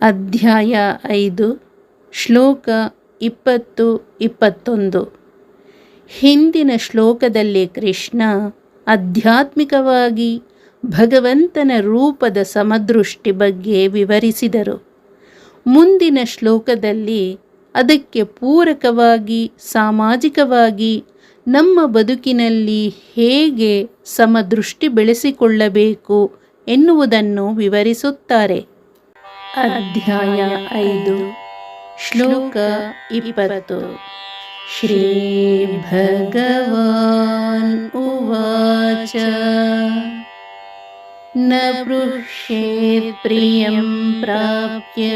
ಅಧ್ಯಾಯ ಐದು, ಶ್ಲೋಕ ಇಪ್ಪತ್ತು, ಇಪ್ಪತ್ತೊಂದು. ಹಿಂದಿನ ಶ್ಲೋಕದಲ್ಲಿ ಕೃಷ್ಣ ಆಧ್ಯಾತ್ಮಿಕವಾಗಿ ಭಗವಂತನ ರೂಪದ ಸಮದೃಷ್ಟಿ ಬಗ್ಗೆ ವಿವರಿಸಿದರು. ಮುಂದಿನ ಶ್ಲೋಕದಲ್ಲಿ ಅದಕ್ಕೆ ಪೂರಕವಾಗಿ, ಸಾಮಾಜಿಕವಾಗಿ ನಮ್ಮ ಬದುಕಿನಲ್ಲಿ ಹೇಗೆ ಸಮದೃಷ್ಟಿ ಬೆಳೆಸಿಕೊಳ್ಳಬೇಕು ಎನ್ನುವುದನ್ನು ವಿವರಿಸುತ್ತಾರೆ. ಅಧ್ಯಾಯ ಐದು ಶ್ಲೋಕ ಇಪ್ಪತ್ತು श्रीभगवान् उवाच न पृष्येत् प्रियं प्राप्य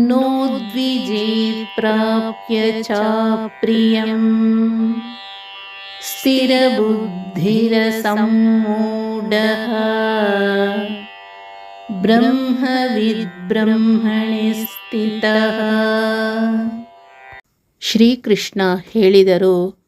नोद्विजेत् प्राप्य चाप्रियम् स्थिरबुद्धिरसम्मूढः ಬ್ರಹ್ಮವಿದ್ಬ್ರಹ್ಮಣಿ ಸ್ಥಿತ. ಶ್ರೀಕೃಷ್ಣ ಹೇಳಿದರು,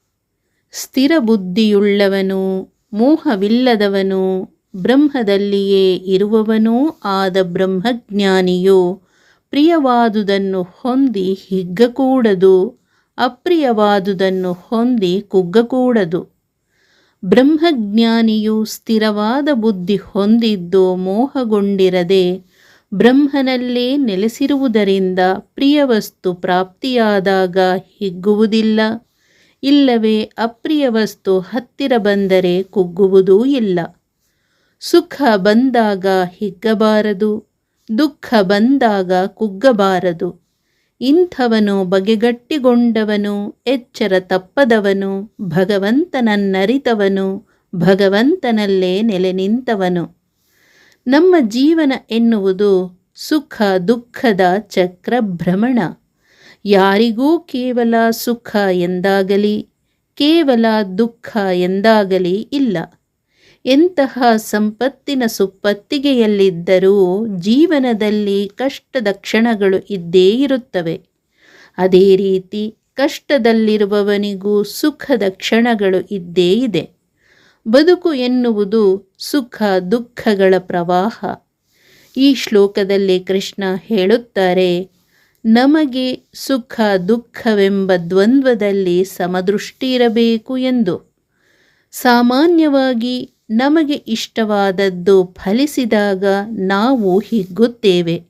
ಸ್ಥಿರ ಬುದ್ಧಿಯುಳ್ಳವನು, ಮೋಹವಿಲ್ಲದವನು, ಬ್ರಹ್ಮದಲ್ಲಿಯೇ ಇರುವವನೂ ಆದ ಬ್ರಹ್ಮಜ್ಞಾನಿಯು ಪ್ರಿಯವಾದುದನ್ನು ಹೊಂದಿ ಹಿಗ್ಗಕೂಡದು, ಅಪ್ರಿಯವಾದುದನ್ನು ಹೊಂದಿ ಕುಗ್ಗಕೂಡದು. ಬ್ರಹ್ಮಜ್ಞಾನಿಯು ಸ್ಥಿರವಾದ ಬುದ್ಧಿ ಹೊಂದಿದ್ದು ಮೋಹಗೊಂಡಿರದೆ ಬ್ರಹ್ಮನಲ್ಲೇ ನೆಲೆಸಿರುವುದರಿಂದ ಪ್ರಿಯ ವಸ್ತು ಪ್ರಾಪ್ತಿಯಾದಾಗ ಹಿಗ್ಗುವುದಿಲ್ಲ. ಇಲ್ಲವೇ ಅಪ್ರಿಯ ವಸ್ತು ಹತ್ತಿರ ಬಂದರೆ ಕುಗ್ಗುವುದೂ ಇಲ್ಲ. ಸುಖ ಬಂದಾಗ ಹಿಗ್ಗಬಾರದು, ದುಃಖ ಬಂದಾಗ ಕುಗ್ಗಬಾರದು. ಇಂಥವನು ಬಗೆಗಟ್ಟಿಗೊಂಡವನು, ಎಚ್ಚರ ತಪ್ಪದವನು ಭಗವಂತನನ್ನರಿತವನು ಭಗವಂತನಲ್ಲೇ ನೆಲೆ ನಿಂತವನು. ನಮ್ಮ ಜೀವನ ಎನ್ನುವುದು ಸುಖ, ದುಃಖದ ಚಕ್ರಭ್ರಮಣ ಯಾರಿಗೂ ಕೇವಲ ಸುಖ ಎಂದಾಗಲಿ, ಕೇವಲ ದುಃಖ ಎಂದಾಗಲಿ ಇಲ್ಲ. ಎಂತಹ ಸಂಪತ್ತಿನ ಸುಪ್ಪತ್ತಿಗೆಯಲ್ಲಿದ್ದರೂ ಜೀವನದಲ್ಲಿ ಕಷ್ಟದ ಕ್ಷಣಗಳು ಇದ್ದೇ ಇರುತ್ತವೆ. ಅದೇ ರೀತಿ ಕಷ್ಟದಲ್ಲಿರುವವನಿಗೂ ಸುಖದ ಕ್ಷಣಗಳು ಇದ್ದೇ ಇದೆ. ಬದುಕು ಎನ್ನುವುದು ಸುಖ ದುಃಖಗಳ ಪ್ರವಾಹ. ಈ ಶ್ಲೋಕದಲ್ಲಿ ಕೃಷ್ಣ ಹೇಳುತ್ತಾರೆ, ನಮಗೆ ಸುಖ ದುಃಖವೆಂಬ ದ್ವಂದ್ವದಲ್ಲಿ ಸಮದೃಷ್ಟಿ ಇರಬೇಕು ಎಂದು. ಸಾಮಾನ್ಯವಾಗಿ ನಮಗೆ ಇಷ್ಟವಾದದ್ದು ಫಲಿಸಿದಾಗ ನಾವು ಹಿಗ್ಗುತ್ತೇವೆ.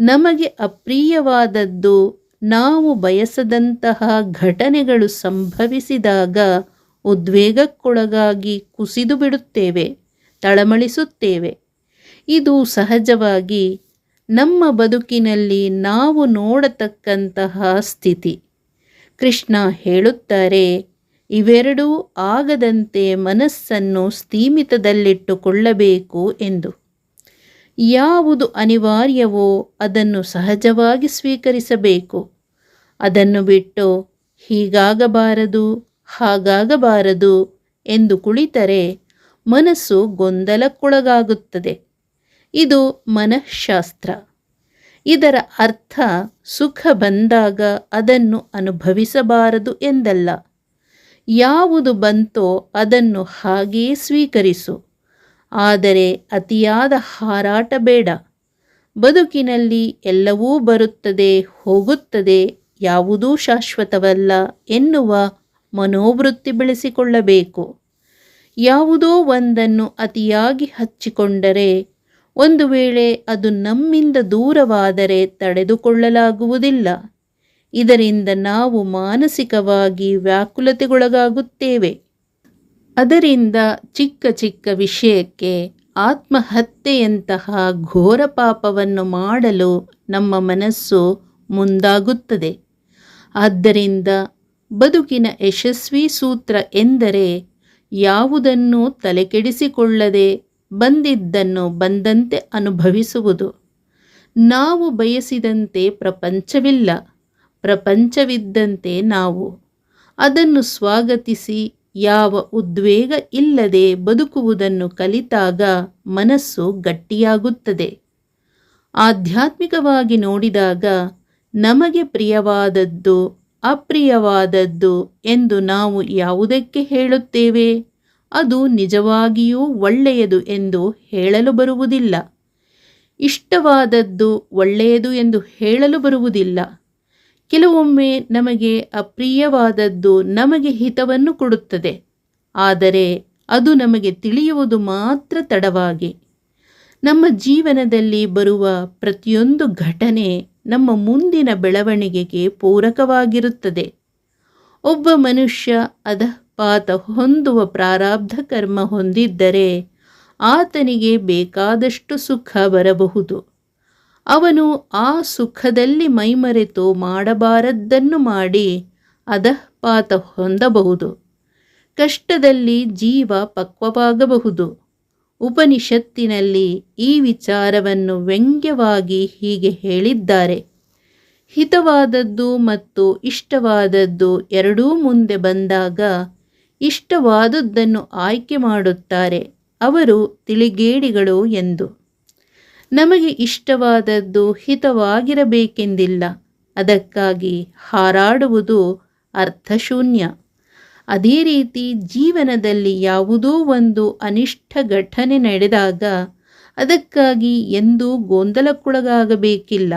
ನಮಗೆ ಅಪ್ರಿಯವಾದದ್ದು ನಾವು ಬಯಸದಂತಹ ಘಟನೆಗಳು ಸಂಭವಿಸಿದಾಗ ಉದ್ವೇಗಕ್ಕೊಳಗಾಗಿ ಕುಸಿದು ಬಿಡುತ್ತೇವೆ, ತಳಮಳಿಸುತ್ತೇವೆ. ಇದು ಸಹಜವಾಗಿ ನಮ್ಮ ಬದುಕಿನಲ್ಲಿ ನಾವು ನೋಡತಕ್ಕಂತಹ ಸ್ಥಿತಿ. ಕೃಷ್ಣ ಹೇಳುತ್ತಾರೆ ಇವೆರಡೂ ಆಗದಂತೆ ಮನಸ್ಸನ್ನು ಸ್ಥೀಮಿತದಲ್ಲಿಟ್ಟುಕೊಳ್ಳಬೇಕು ಎಂದು. ಯಾವುದು ಅನಿವಾರ್ಯವೋ ಅದನ್ನು ಸಹಜವಾಗಿ ಸ್ವೀಕರಿಸಬೇಕು. ಅದನ್ನು ಬಿಟ್ಟು ಹೀಗಾಗಬಾರದು, ಹಾಗಾಗಬಾರದು ಎಂದು ಕುಳಿತರೆ ಮನಸ್ಸು ಗೊಂದಲಕ್ಕೊಳಗಾಗುತ್ತದೆ. ಇದು ಮನಃಶಾಸ್ತ್ರ. ಇದರ ಅರ್ಥ ಸುಖ ಬಂದಾಗ ಅದನ್ನು ಅನುಭವಿಸಬಾರದು ಎಂದಲ್ಲ. ಯಾವುದು ಬಂತೋ ಅದನ್ನು ಹಾಗೆಯೇ ಸ್ವೀಕರಿಸು. ಆದರೆ ಅತಿಯಾದ ಹಾರಾಟ ಬೇಡ. ಬದುಕಿನಲ್ಲಿ ಎಲ್ಲವೂ ಬರುತ್ತದೆ, ಹೋಗುತ್ತದೆ, ಯಾವುದೂ ಶಾಶ್ವತವಲ್ಲ ಎನ್ನುವ ಮನೋವೃತ್ತಿ ಬೆಳೆಸಿಕೊಳ್ಳಬೇಕು. ಯಾವುದೋ ಒಂದನ್ನು ಅತಿಯಾಗಿ ಹಚ್ಚಿಕೊಂಡರೆ, ಒಂದು ವೇಳೆ ಅದು ನಮ್ಮಿಂದ ದೂರವಾದರೆ ತಡೆದುಕೊಳ್ಳಲಾಗುವುದಿಲ್ಲ. ಇದರಿಂದ ನಾವು ಮಾನಸಿಕವಾಗಿ ವ್ಯಾಕುಲತೆಗೊಳಗಾಗುತ್ತೇವೆ. ಅದರಿಂದ ಚಿಕ್ಕ ಚಿಕ್ಕ ವಿಷಯಕ್ಕೆ ಆತ್ಮಹತ್ಯೆಯಂತಹ ಘೋರ ಪಾಪವನ್ನು ಮಾಡಲು ನಮ್ಮ ಮನಸ್ಸು ಮುಂದಾಗುತ್ತದೆ. ಆದ್ದರಿಂದ ಬದುಕಿನ ಯಶಸ್ವಿ ಸೂತ್ರ ಎಂದರೆ ಯಾವುದನ್ನು ತಲೆಕೆಡಿಸಿಕೊಳ್ಳದೆ ಬಂದಿದ್ದನ್ನು ಬಂದಂತೆ ಅನುಭವಿಸುವುದು. ನಾವು ಬಯಸಿದಂತೆ ಪ್ರಪಂಚವಿಲ್ಲ. ಪ್ರಪಂಚವಿದ್ದಂತೆ ನಾವು. ಅದನ್ನು ಸ್ವಾಗತಿಸಿ ಯಾವ ಉದ್ವೇಗ ಇಲ್ಲದೆ ಬದುಕುವುದನ್ನು ಕಲಿತಾಗ ಮನಸ್ಸು ಗಟ್ಟಿಯಾಗುತ್ತದೆ. ಆಧ್ಯಾತ್ಮಿಕವಾಗಿ ನೋಡಿದಾಗ ನಮಗೆ ಪ್ರಿಯವಾದದ್ದು ಅಪ್ರಿಯವಾದದ್ದು ಎಂದು ನಾವು ಯಾವುದಕ್ಕೆ ಹೇಳುತ್ತೇವೆ? ಅದು ನಿಜವಾಗಿಯೂ ಒಳ್ಳೆಯದು ಎಂದು ಹೇಳಲು ಬರುವುದಿಲ್ಲ. ಇಷ್ಟವಾದದ್ದು ಒಳ್ಳೆಯದು ಎಂದು ಹೇಳಲು ಬರುವುದಿಲ್ಲ. ಕೆಲವೊಮ್ಮೆ ನಮಗೆ ಅಪ್ರಿಯವಾದದ್ದು ನಮಗೆ ಹಿತವನ್ನು ಕೊಡುತ್ತದೆ. ಆದರೆ ಅದು ನಮಗೆ ತಿಳಿಯುವುದು ಮಾತ್ರ ತಡವಾಗಿ. ನಮ್ಮ ಜೀವನದಲ್ಲಿ ಬರುವ ಪ್ರತಿಯೊಂದು ಘಟನೆ ನಮ್ಮ ಮುಂದಿನ ಬೆಳವಣಿಗೆಗೆ ಪೂರಕವಾಗಿರುತ್ತದೆ. ಒಬ್ಬ ಮನುಷ್ಯ ಅಧಃಪಾತ ಹೊಂದುವ ಪ್ರಾರಬ್ಧ ಕರ್ಮ ಹೊಂದಿದ್ದರೆ ಆತನಿಗೆ ಬೇಕಾದಷ್ಟು ಸುಖ ಬರಬಹುದು. ಅವನು ಆ ಸುಖದಲ್ಲಿ ಮೈಮರೆತು ಮಾಡಬಾರದ್ದನ್ನು ಮಾಡಿ ಅಧಃಪಾತ ಹೊಂದಬಹುದು. ಕಷ್ಟದಲ್ಲಿ ಜೀವ ಪಕ್ವವಾಗಬಹುದು. ಉಪನಿಷತ್ತಿನಲ್ಲಿ ಈ ವಿಚಾರವನ್ನು ವ್ಯಂಗ್ಯವಾಗಿ ಹೀಗೆ ಹೇಳಿದ್ದಾರೆ. ಹಿತವಾದದ್ದು ಮತ್ತು ಇಷ್ಟವಾದದ್ದು ಎರಡೂ ಮುಂದೆ ಬಂದಾಗ ಇಷ್ಟವಾದದ್ದನ್ನು ಆಯ್ಕೆ ಮಾಡುತ್ತಾರೆ ಅವರು ತಿಳಿಗೇಡಿಗಳು ಎಂದು. ನಮಗೆ ಇಷ್ಟವಾದದ್ದು ಹಿತವಾಗಿರಬೇಕೆಂದಿಲ್ಲ. ಅದಕ್ಕಾಗಿ ಹಾರಾಡುವುದು ಅರ್ಥಶೂನ್ಯ. ಅದೇ ರೀತಿ ಜೀವನದಲ್ಲಿ ಯಾವುದೋ ಒಂದು ಅನಿಷ್ಟ ಘಟನೆ ನಡೆದಾಗ ಅದಕ್ಕಾಗಿ ಎಂದೂ ಗೊಂದಲಕ್ಕೊಳಗಾಗಬೇಕಿಲ್ಲ.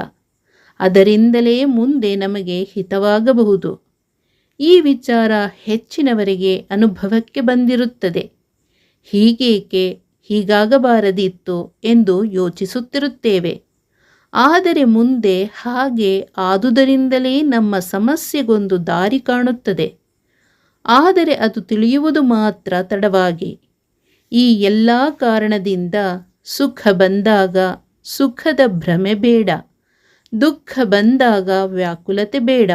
ಅದರಿಂದಲೇ ಮುಂದೆ ನಮಗೆ ಹಿತವಾಗಬಹುದು. ಈ ವಿಚಾರ ಹೆಚ್ಚಿನವರಿಗೆ ಅನುಭವಕ್ಕೆ ಬಂದಿರುತ್ತದೆ. ಹೀಗೇಕೆ ಹೀಗಾಗಬಾರದಿತ್ತು ಎಂದು ಯೋಚಿಸುತ್ತಿರುತ್ತೇವೆ. ಆದರೆ ಮುಂದೆ ಹಾಗೆ ಆದುದರಿಂದಲೇ ನಮ್ಮ ಸಮಸ್ಯೆಗೊಂದು ದಾರಿ ಕಾಣುತ್ತದೆ. ಆದರೆ ಅದು ತಿಳಿಯುವುದು ಮಾತ್ರ ತಡವಾಗಿ. ಈ ಎಲ್ಲ ಕಾರಣದಿಂದ ಸುಖ ಬಂದಾಗ ಸುಖದ ಭ್ರಮೆ ಬೇಡ. ದುಃಖ ಬಂದಾಗ ವ್ಯಾಕುಲತೆ ಬೇಡ.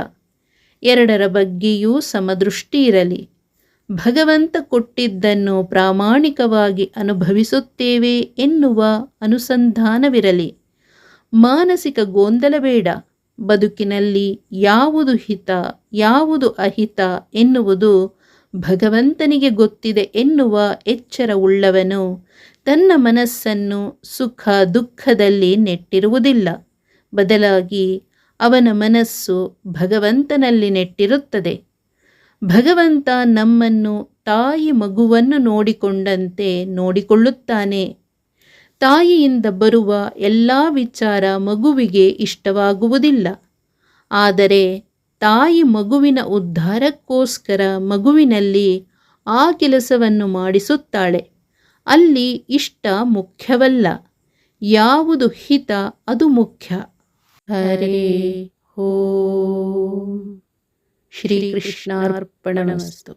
ಎರಡರ ಬಗ್ಗೆಯೂ ಸಮದೃಷ್ಟಿ ಇರಲಿ. ಭಗವಂತ ಕೊಟ್ಟಿದ್ದನ್ನು ಪ್ರಾಮಾಣಿಕವಾಗಿ ಅನುಭವಿಸುತ್ತೇವೆ ಎನ್ನುವ ಅನುಸಂಧಾನವಿರಲಿ. ಮಾನಸಿಕ ಗೊಂದಲ ಬೇಡ. ಬದುಕಿನಲ್ಲಿ ಯಾವುದು ಹಿತ, ಯಾವುದು ಅಹಿತ ಎನ್ನುವುದು ಭಗವಂತನಿಗೆ ಗೊತ್ತಿದೆ ಎನ್ನುವ ಎಚ್ಚರ ಉಳ್ಳವನು ತನ್ನ ಮನಸ್ಸನ್ನು ಸುಖ ದುಃಖದಲ್ಲಿ ನೆಟ್ಟಿರುವುದಿಲ್ಲ. ಬದಲಾಗಿ ಅವನ ಮನಸ್ಸು ಭಗವಂತನಲ್ಲಿ ನೆಟ್ಟಿರುತ್ತದೆ. ಭಗವಂತ ನಮ್ಮನ್ನು ತಾಯಿ ಮಗುವನ್ನು ನೋಡಿಕೊಂಡಂತೆ ನೋಡಿಕೊಳ್ಳುತ್ತಾನೆ. ತಾಯಿಯಿಂದ ಬರುವ ಎಲ್ಲ ವಿಚಾರ ಮಗುವಿಗೆ ಇಷ್ಟವಾಗುವುದಿಲ್ಲ. ಆದರೆ ತಾಯಿ ಮಗುವಿನ ಉದ್ಧಾರಕ್ಕೋಸ್ಕರ ಮಗುವಿನಲ್ಲಿ ಆ ಕೆಲಸವನ್ನು ಮಾಡಿಸುತ್ತಾಳೆ. ಅಲ್ಲಿ ಇಷ್ಟ ಮುಖ್ಯವಲ್ಲ. ಯಾವುದು ಹಿತ ಅದು ಮುಖ್ಯ. ಹರೇ ಓಂ ശ്രീകൃഷ്ണാർപ്പണമസ്തു